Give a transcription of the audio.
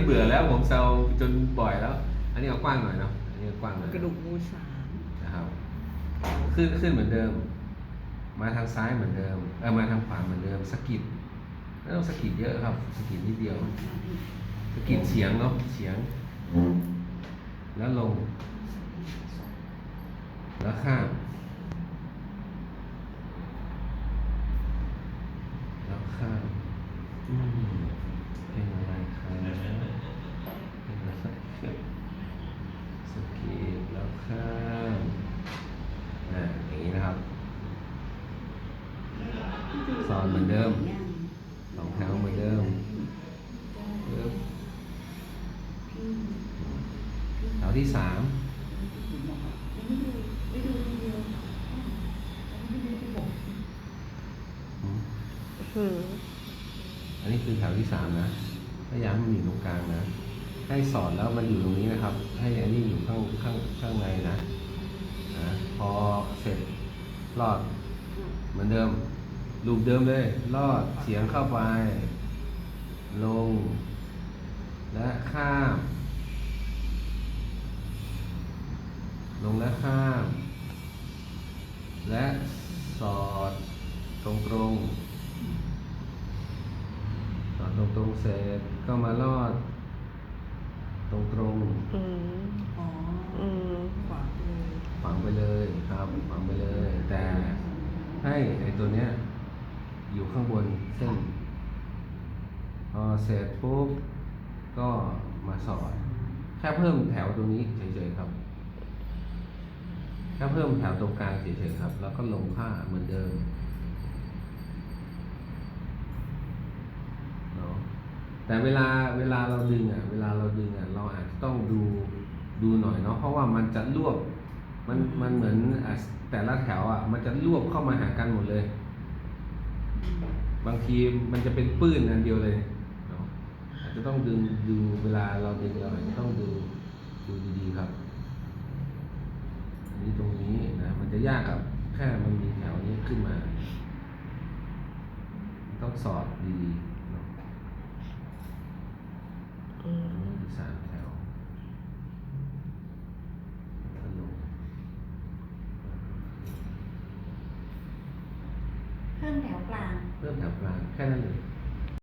มันเบื่อแล้วผมเซาจนบ่อยแล้ว อันนี้เอากว้างหน่อยเนาะอันนี้เอากว้างหน่อยกระดูกงูสามนะครับขึ้นขึ้นเหมือนเดิม มาทางซ้ายเหมือนเดิมเออมาทางขวาเหมือนเดิมสะกิดไม่ต้องสะกิดเยอะครับสะกิดนิดเดียวสะกิดเฉียงเนาะเฉียง แล้วลง แล้วข้ามแล้วข้ามอืมเป็นอะไรครับเป็นอะไรครับสะกิดแล้ว ข้ามอ่าอย่างนี้นะครับ สอนเหมือนเดิมสองแถวเหมือนเดิมปึ๊บแถวที่สามอืมอืมอันนี้คือแถวที่สามนะ พยายามให้มันอยู่ตรงกลางนะ ให้สอนแล้วมันอยู่ตรงนี้นะครับ ให้อันนี้อยู่ข้างข้างข้างในนะนะพอเสร็จรอด เหมือนเดิมลูปเดิมเลยรอดเสียงเข้าไป ลง และข้าม ลงและข้าม และสอดตรงตรงสอดตรงตรงเสร็จก็มาลอด ตรงตรงๆอืมอ๋ออืมขวาเลยฝังไปเลยครับฝังไปเลย แต่ให้ไอตัวเนี้ยอยู่ข้างบนเส้นพอเสร็จปุ๊บก็มาสอด แค่เพิ่มแถวตรงนี้เฉยๆครับ แค่เพิ่มแถวตรงกลางเฉยๆครับ แล้วก็ลงผ้าเหมือนเดิมเนาะ แต่เวลาเวลาเราดึงอะเวลาเราดึงอะเราอาจจะต้องดูดูหน่อยเนาะเพราะว่ามันจะรวบมันมันเหมือนอะแต่ละแถวอะมันจะรวบเข้ามาหากันหมดเลย บางทีมันจะเป็นปื้นอันเดียวเลยเนาะอาจจะต้องดึงดูเวลาเราดึงเราอาจจะต้องดูดูดีๆครับอันนี้ตรงนี้นะมันจะยากกับแค่มันมีแถวนี้ขึ้นมา ต้องสอดดีๆเนาะ อื อัน ม นี้คือสามแถวแล้วลง เพิ่ มแถวกลาง เริ่มแถวกลางแค่นั้นเลย